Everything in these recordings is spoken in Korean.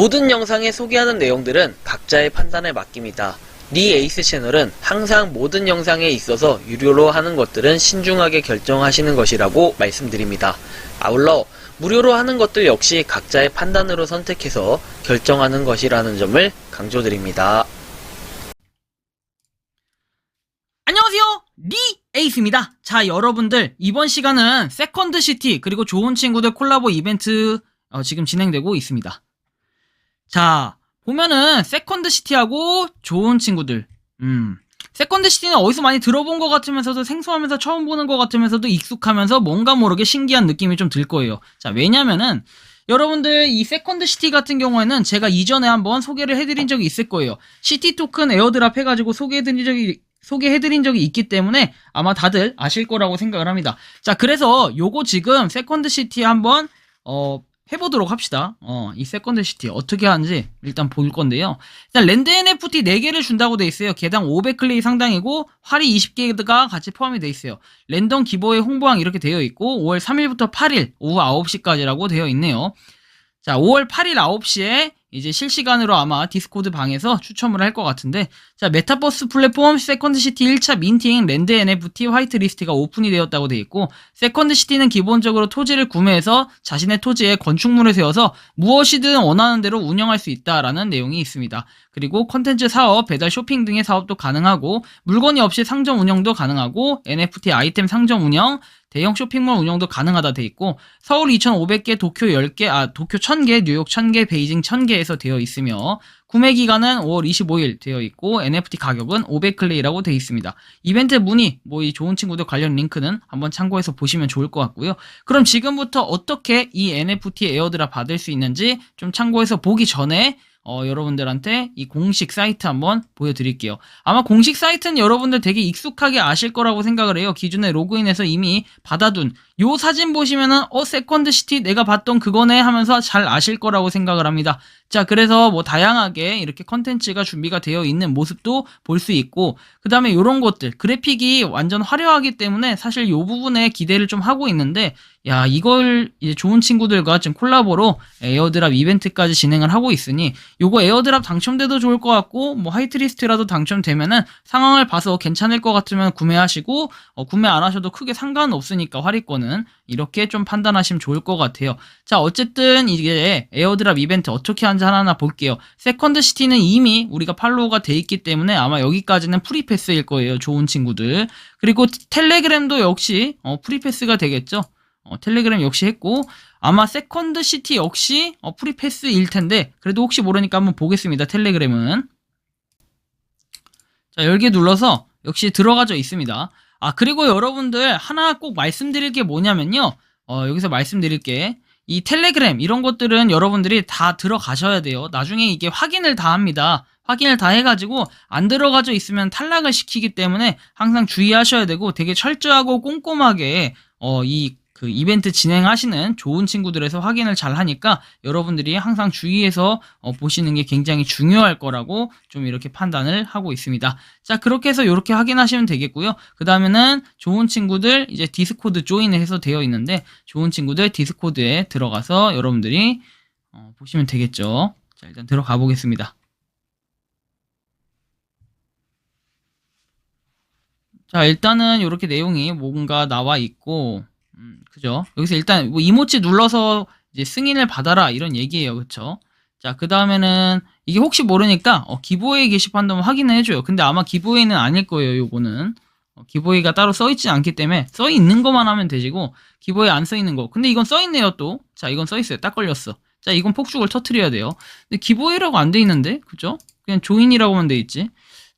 모든 영상에 소개하는 내용들은 각자의 판단에 맡깁니다. 니 에이스 채널은 항상 모든 영상에 있어서 유료로 하는 것들은 신중하게 결정하시는 것이라고 말씀드립니다. 아울러 무료로 하는 것들 역시 각자의 판단으로 선택해서 결정하는 것이라는 점을 강조드립니다. 안녕하세요. 리 에이스입니다. 자, 여러분들 이번 시간은 세컨드 시티 그리고 좋은 친구들 콜라보 이벤트 어, 지금 진행되고 있습니다. 자, 보면은 세컨드 시티하고 좋은 친구들. 음. 세컨드 시티는 어디서 많이 들어본 것 같으면서도 생소하면서 처음 보는 것 같으면서도 익숙하면서 뭔가 모르게 신기한 느낌이 좀 들 거예요. 자, 왜냐면은 여러분들 이 세컨드 시티 같은 경우에는 제가 이전에 한번 소개를 해드린 적이 있을 거예요. 시티 토큰 에어드랍 해가지고 소개해드린 적이 소개해드린 적이 있기 때문에 아마 다들 아실 거라고 생각을 합니다. 자, 그래서 요거 지금 세컨드 시티 한번 어 해보도록 합시다. 어, 이 세컨드 시티 어떻게 하는지 일단 볼 건데요. 일단 랜드 NFT 4개를 준다고 돼 있어요. 개당 500클레이 상당이고 활이 20개가 같이 포함이 돼 있어요. 랜덤 기보의 홍보항 이렇게 되어 있고 5월 3일부터 8일 오후 9시까지라고 되어 있네요. 자, 5월 8일 9시에 이제 실시간으로 아마 디스코드 방에서 추첨을 할 것 같은데 자 메타버스 플랫폼 세컨드시티 1차 민팅 랜드 NFT 화이트 리스트가 오픈이 되었다고 돼 있고 세컨드시티는 기본적으로 토지를 구매해서 자신의 토지에 건축물을 세워서 무엇이든 원하는 대로 운영할 수 있다라는 내용이 있습니다. 그리고 컨텐츠 사업, 배달 쇼핑 등의 사업도 가능하고 물건이 없이 상점 운영도 가능하고 NFT 아이템 상점 운영, 대형 쇼핑몰 운영도 가능하다 돼 있고 서울 2,500개, 도쿄 10개, 아 도쿄 1,000개, 뉴욕 1,000개, 베이징 1,000개에서 되어 있으며 구매 기간은 5월 25일 되어 있고 NFT 가격은 500클레이라고 되어 있습니다. 이벤트 문의, 뭐 이 좋은 친구들 관련 링크는 한번 참고해서 보시면 좋을 것 같고요. 그럼 지금부터 어떻게 이 NFT 에어드랍 받을 수 있는지 좀 참고해서 보기 전에 어, 여러분들한테 이 공식 사이트 한번 보여드릴게요. 아마 공식 사이트는 여러분들 되게 익숙하게 아실 거라고 생각을 해요. 기존에 로그인해서 이미 받아둔 요 사진 보시면은 어 세컨드 시티 내가 봤던 그거네 하면서 잘 아실 거라고 생각을 합니다. 자 그래서 뭐 다양하게 이렇게 컨텐츠가 준비가 되어 있는 모습도 볼 수 있고 그 다음에 요런 것들 그래픽이 완전 화려하기 때문에 사실 요 부분에 기대를 좀 하고 있는데 야 이걸 이제 좋은 친구들과 지금 콜라보로 에어드랍 이벤트까지 진행을 하고 있으니 요거 에어드랍 당첨돼도 좋을 것 같고 뭐 화이트리스트라도 당첨되면은 상황을 봐서 괜찮을 것 같으면 구매하시고 어, 구매 안 하셔도 크게 상관은 없으니까 할인권은 이렇게 좀 판단하시면 좋을 것 같아요. 자 어쨌든 이게 에어드랍 이벤트 어떻게 하는지 하나하나 볼게요. 세컨드 시티는 이미 우리가 팔로우가 돼 있기 때문에 아마 여기까지는 프리패스일 거예요. 좋은 친구들. 그리고 텔레그램도 역시 어, 프리패스가 되겠죠. 어, 텔레그램 역시 했고 아마 세컨드 시티 역시 어, 프리패스일 텐데 그래도 혹시 모르니까 한번 보겠습니다. 텔레그램은 자 열개 눌러서 역시 들어가져 있습니다. 아 그리고 여러분들 하나 꼭 말씀드릴 게 뭐냐면요. 어, 여기서 말씀드릴 게 이 텔레그램 이런 것들은 여러분들이 다 들어가셔야 돼요. 나중에 이게 확인을 다 합니다. 확인을 다 해가지고 안 들어가져 있으면 탈락을 시키기 때문에 항상 주의하셔야 되고 되게 철저하고 꼼꼼하게 어, 이 그 이벤트 진행하시는 좋은 친구들에서 확인을 잘 하니까 여러분들이 항상 주의해서 어, 보시는 게 굉장히 중요할 거라고 좀 이렇게 판단을 하고 있습니다. 자, 그렇게 해서 이렇게 확인하시면 되겠고요. 그 다음에는 좋은 친구들 이제 디스코드 조인을 해서 되어 있는데 좋은 친구들 디스코드에 들어가서 여러분들이 어, 보시면 되겠죠. 자, 일단 들어가 보겠습니다. 자, 일단은 이렇게 내용이 뭔가 나와 있고, 음, 그죠? 여기서 일단 뭐 이모치 눌러서 이제 승인을 받아라 이런 얘기예요. 그쵸? 자, 그 다음에는 이게 혹시 모르니까 어, 기보웨이 게시판도 확인을 해줘요. 근데 아마 기보웨이는 아닐 거예요. 요거는. 어, 기보웨이가 따로 써있지 않기 때문에 써있는 것만 하면 되지고 기보웨이 안 써있는 거. 근데 이건 써있네요 또. 자, 이건 써있어요. 딱 걸렸어. 자, 이건 폭죽을 터트려야 돼요. 근데 기보웨이라고 안 돼 있는데? 그죠? 그냥 조인이라고만 돼 있지.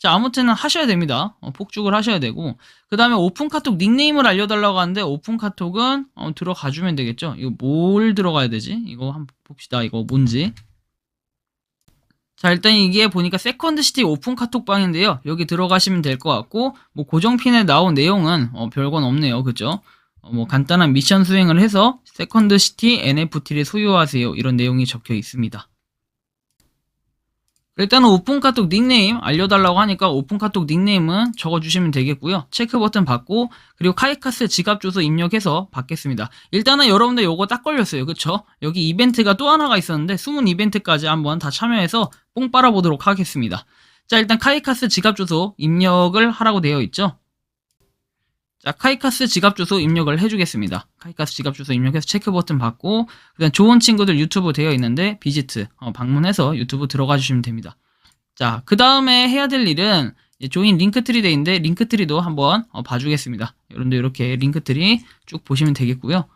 자, 아무튼 하셔야 됩니다. 어, 폭죽을 하셔야 되고. 그 다음에 오픈 카톡 닉네임을 알려달라고 하는데, 오픈 카톡은 어, 들어가 주면 되겠죠? 이거 뭘 들어가야 되지? 이거 한번 봅시다. 이거 뭔지. 자, 일단 이게 보니까 세컨드 시티 오픈 카톡방인데요. 여기 들어가시면 될 것 같고, 뭐 고정핀에 나온 내용은 어, 별건 없네요. 그죠? 어, 뭐 간단한 미션 수행을 해서 세컨드 시티 NFT를 소유하세요. 이런 내용이 적혀 있습니다. 일단은 오픈 카톡 닉네임 알려달라고 하니까 오픈 카톡 닉네임은 적어주시면 되겠고요. 체크 버튼 받고 그리고 카이카스 지갑 주소 입력해서 받겠습니다. 일단은 여러분들 요거 딱 걸렸어요. 그쵸? 여기 이벤트가 또 하나가 있었는데 숨은 이벤트까지 한번 다 참여해서 뽕 빨아보도록 하겠습니다. 자 일단 카이카스 지갑 주소 입력을 하라고 되어 있죠. 자, 카이카스 지갑 주소 입력을 해주겠습니다. 카이카스 지갑 주소 입력해서 체크 버튼 받고, 그다음 좋은 친구들 유튜브 되어 있는데 비지트 어, 방문해서 유튜브 들어가 주시면 됩니다. 자, 그 다음에 해야 될 일은 조인 링크트리 돼 있는데 링크트리도 한번 어, 봐주겠습니다. 여러분들 이렇게 링크트리 쭉 보시면 되겠고요.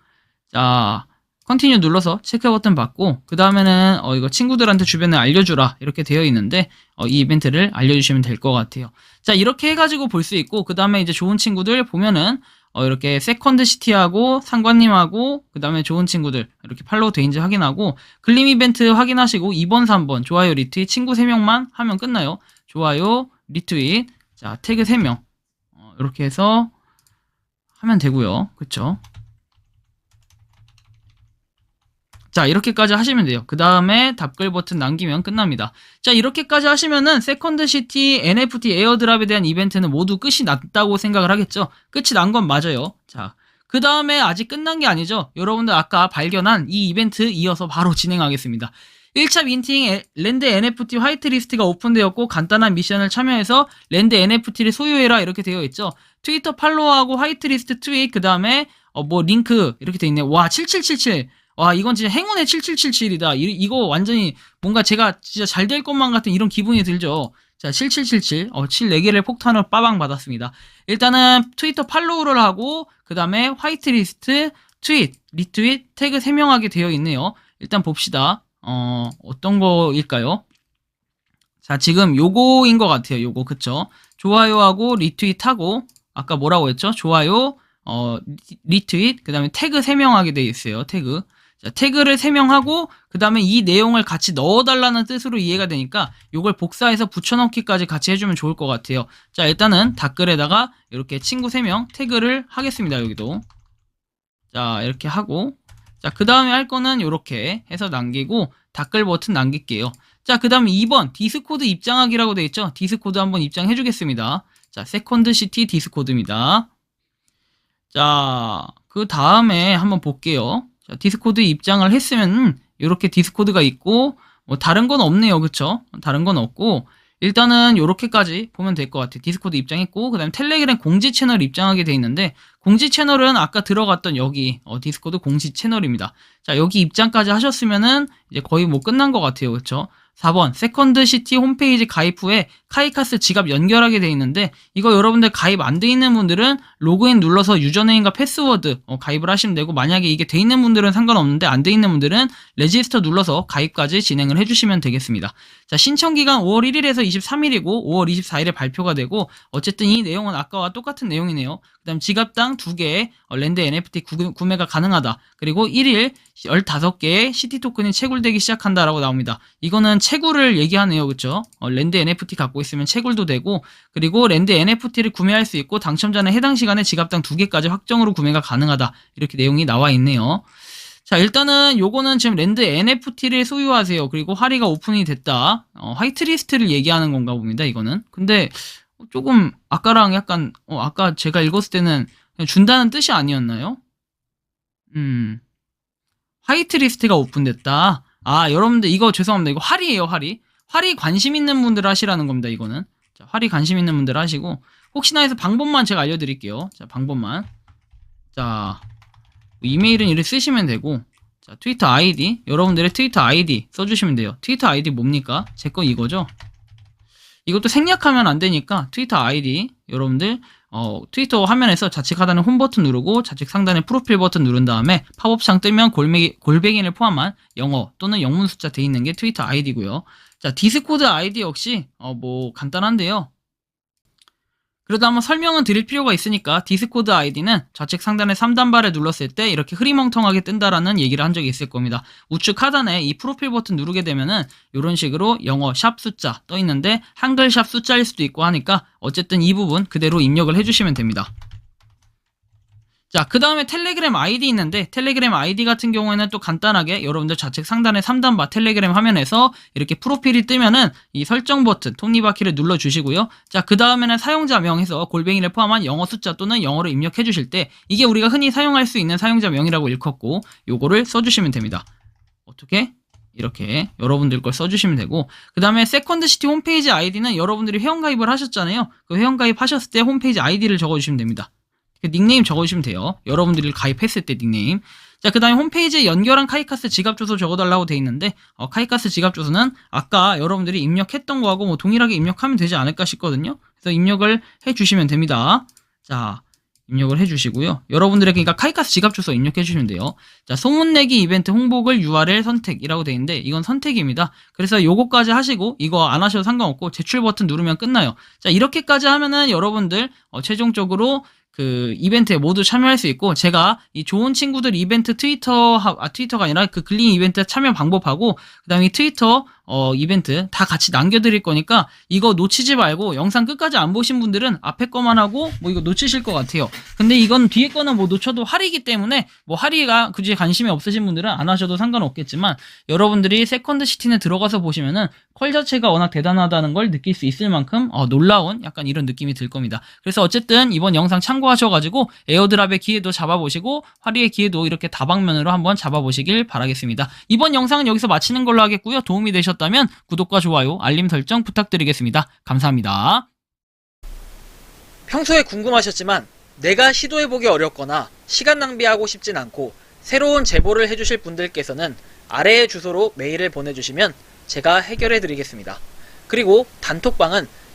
자, 컨티뉴 눌러서 체크 버튼 받고 그 다음에는 어, 이거 친구들한테 주변에 알려주라 이렇게 되어 있는데 어, 이 이벤트를 알려주시면 될 것 같아요. 자 이렇게 해가지고 볼 수 있고 그 다음에 이제 좋은 친구들 보면은 어, 이렇게 세컨드 시티하고 상관님하고 그 다음에 좋은 친구들 이렇게 팔로우 돼인지 확인하고 클림 이벤트 확인하시고 2번 3번 좋아요 리트윗 친구 3명만 하면 끝나요. 좋아요 리트윗 자 태그 3명 어, 이렇게 해서 하면 되고요. 그쵸? 자, 이렇게까지 하시면 돼요. 그 다음에 답글 버튼 남기면 끝납니다. 자, 이렇게까지 하시면은 세컨드 시티 NFT 에어드랍에 대한 이벤트는 모두 끝이 났다고 생각을 하겠죠? 끝이 난 건 맞아요. 자, 그 다음에 아직 끝난 게 아니죠? 여러분들 아까 발견한 이 이벤트 이어서 바로 진행하겠습니다. 1차 민팅 에- 랜드 NFT 화이트리스트가 오픈되었고 간단한 미션을 참여해서 랜드 NFT를 소유해라 이렇게 되어 있죠. 트위터 팔로우하고 화이트리스트 트윗 그 다음에 어 뭐 링크 이렇게 되어 있네. 와 7777. 와 이건 진짜 행운의 7777이다. 이, 이거 완전히 뭔가 제가 진짜 잘 될 것만 같은 이런 기분이 들죠. 자 7777. 어 7 4개를 폭탄을 빠방 받았습니다. 일단은 트위터 팔로우를 하고 그 다음에 화이트리스트 트윗 리트윗 태그 3명하게 되어 있네요. 일단 봅시다. 어 어떤 거일까요? 자 지금 요거인 것 같아요. 요거 그쵸? 좋아요하고 리트윗하고 아까 뭐라고 했죠? 좋아요 어 리- 리트윗 그 다음에 태그 3명하게 돼 있어요. 태그 자, 태그를 3명하고 그 다음에 이 내용을 같이 넣어달라는 뜻으로 이해가 되니까 요걸 복사해서 붙여넣기까지 같이 해주면 좋을 것 같아요. 자 일단은 댓글에다가 이렇게 친구 3명 태그를 하겠습니다. 여기도 자 이렇게 하고 자 그 다음에 할 거는 이렇게 해서 남기고 댓글 버튼 남길게요. 자, 그 다음 2번, 디스코드 입장하기라고 되어 있죠? 디스코드 한번 입장해 주겠습니다. 자, 세컨드 시티 디스코드입니다. 자, 그 다음에 한번 볼게요. 자, 디스코드 입장을 했으면, 이렇게 디스코드가 있고, 뭐, 다른 건 없네요. 그쵸? 다른 건 없고, 일단은 요렇게까지 보면 될 것 같아요. 디스코드 입장했고, 그 다음에 텔레그램 공지 채널 입장하게 돼 있는데, 공지 채널은 아까 들어갔던 여기, 어, 디스코드 공지 채널입니다. 자, 여기 입장까지 하셨으면은, 이제 거의 뭐 끝난 것 같아요. 그쵸? 4번 세컨드 시티 홈페이지 가입 후에 카이카스 지갑 연결하게 돼 있는데 이거 여러분들 가입 안 돼 있는 분들은 로그인 눌러서 유저네임과 패스워드 어, 가입을 하시면 되고 만약에 이게 돼 있는 분들은 상관없는데 안 돼 있는 분들은 레지스터 눌러서 가입까지 진행을 해주시면 되겠습니다. 자 신청 기간 5월 1일에서 23일이고 5월 24일에 발표가 되고 어쨌든 이 내용은 아까와 똑같은 내용이네요. 그다음 지갑당 2개의 어, 랜드 NFT 구, 구매가 가능하다. 그리고 1일 15개의 시티 토큰이 채굴되기 시작한다라고 나옵니다. 이거는 채굴을 얘기하네요. 그쵸? 어, 랜드 NFT 갖고 있으면 채굴도 되고, 그리고 랜드 NFT를 구매할 수 있고, 당첨자는 해당 시간에 지갑당 2개까지 확정으로 구매가 가능하다. 이렇게 내용이 나와 있네요. 자, 일단은 요거는 지금 랜드 NFT를 소유하세요. 그리고 할의가 오픈이 됐다. 어, 화이트리스트를 얘기하는 건가 봅니다. 이거는. 근데 조금 아까랑 약간, 어, 아까 제가 읽었을 때는 그냥 준다는 뜻이 아니었나요? 음. 화이트리스트가 오픈됐다. 아, 여러분들 이거 죄송합니다. 이거 할이에요, 할이. 할이 관심 있는 분들 하시라는 겁니다, 이거는. 자, 할이 관심 있는 분들 하시고 혹시나 해서 방법만 제가 알려 드릴게요. 자, 방법만. 자, 이메일은 이렇게 쓰시면 되고 자, 트위터 아이디. 여러분들의 트위터 아이디 써 주시면 돼요. 트위터 아이디 뭡니까? 제 거 이거죠. 이것도 생략하면 안 되니까 트위터 아이디 여러분들 어, 트위터 화면에서 좌측 하단에 홈 버튼 누르고 좌측 상단에 프로필 버튼 누른 다음에 팝업 창 뜨면 골뱅이, 골뱅이를 포함한 영어 또는 영문 숫자 돼 있는 게 트위터 아이디고요. 자, 디스코드 아이디 역시 어, 뭐 간단한데요. 그래도 한번 설명은 드릴 필요가 있으니까 디스코드 아이디는 좌측 상단에 3단발을 눌렀을 때 이렇게 흐리멍텅하게 뜬다라는 얘기를 한 적이 있을 겁니다. 우측 하단에 이 프로필 버튼 누르게 되면은 이런 식으로 영어 샵 숫자 떠 있는데 한글 샵 숫자일 수도 있고 하니까 어쨌든 이 부분 그대로 입력을 해주시면 됩니다. 자, 그 다음에 텔레그램 아이디 있는데, 텔레그램 아이디 같은 경우에는 또 간단하게 여러분들 좌측 상단의 3단바 텔레그램 화면에서 이렇게 프로필이 뜨면은 이 설정 버튼, 톱니바퀴를 눌러주시고요. 자, 그 다음에는 사용자명에서 골뱅이를 포함한 영어 숫자 또는 영어로 입력해 주실 때, 이게 우리가 흔히 사용할 수 있는 사용자명이라고 일컫고, 요거를 써주시면 됩니다. 어떻게? 이렇게 여러분들 걸 써주시면 되고 그 다음에 세컨드시티 홈페이지 아이디는 여러분들이 회원가입을 하셨잖아요 그 회원가입 하셨을 때 홈페이지 아이디를 적어주시면 됩니다 그 닉네임 적어주시면 돼요 여러분들이 가입했을 때 닉네임 자 그 다음에 홈페이지에 연결한 카이카스 지갑 주소 적어달라고 돼 있는데 어, 카이카스 지갑 주소는 아까 여러분들이 입력했던 거하고 뭐 동일하게 입력하면 되지 않을까 싶거든요 그래서 입력을 해 주시면 됩니다 자 입력을 해 주시고요. 여러분들의 그러니까 카이카스 지갑 주소 입력해 주시면 돼요. 자, 소문내기 이벤트 홍보글 URL 선택이라고 되어 있는데 이건 선택입니다. 그래서 요거까지 하시고 이거 안 하셔도 상관없고 제출 버튼 누르면 끝나요. 자, 이렇게까지 하면은 여러분들 어, 최종적으로 그 이벤트에 모두 참여할 수 있고 제가 이 좋은 친구들 이벤트 트위터 하- 아 트위터가 아니라 그 글린 이벤트 참여 방법하고 그다음에 이 트위터 어 이벤트 다 같이 남겨 드릴 거니까 이거 놓치지 말고 영상 끝까지 안 보신 분들은 앞에 거만 하고 뭐 이거 놓치실 것 같아요. 근데 이건 뒤에 거는 뭐 놓쳐도 할이기 때문에 뭐 할이가 굳이 관심이 없으신 분들은 안 하셔도 상관없겠지만 여러분들이 세컨드 시티에 들어가서 보시면은 퀄 자체가 워낙 대단하다는 걸 느낄 수 있을 만큼 어, 놀라운 약간 이런 느낌이 들 겁니다. 그래서 어쨌든 이번 영상 참고하셔가지고 에어드랍의 기회도 잡아보시고 화리의 기회도 이렇게 다방면으로 한번 잡아보시길 바라겠습니다. 이번 영상은 여기서 마치는 걸로 하겠고요. 도움이 되셨다면 구독과 좋아요, 알림 설정 부탁드리겠습니다. 감사합니다. 평소에 궁금하셨지만 내가 시도해보기 어렵거나 시간 낭비하고 싶진 않고 새로운 제보를 해주실 분들께서는 아래의 주소로 메일을 보내주시면 제가 해결해드리겠습니다. 그리고 단톡방은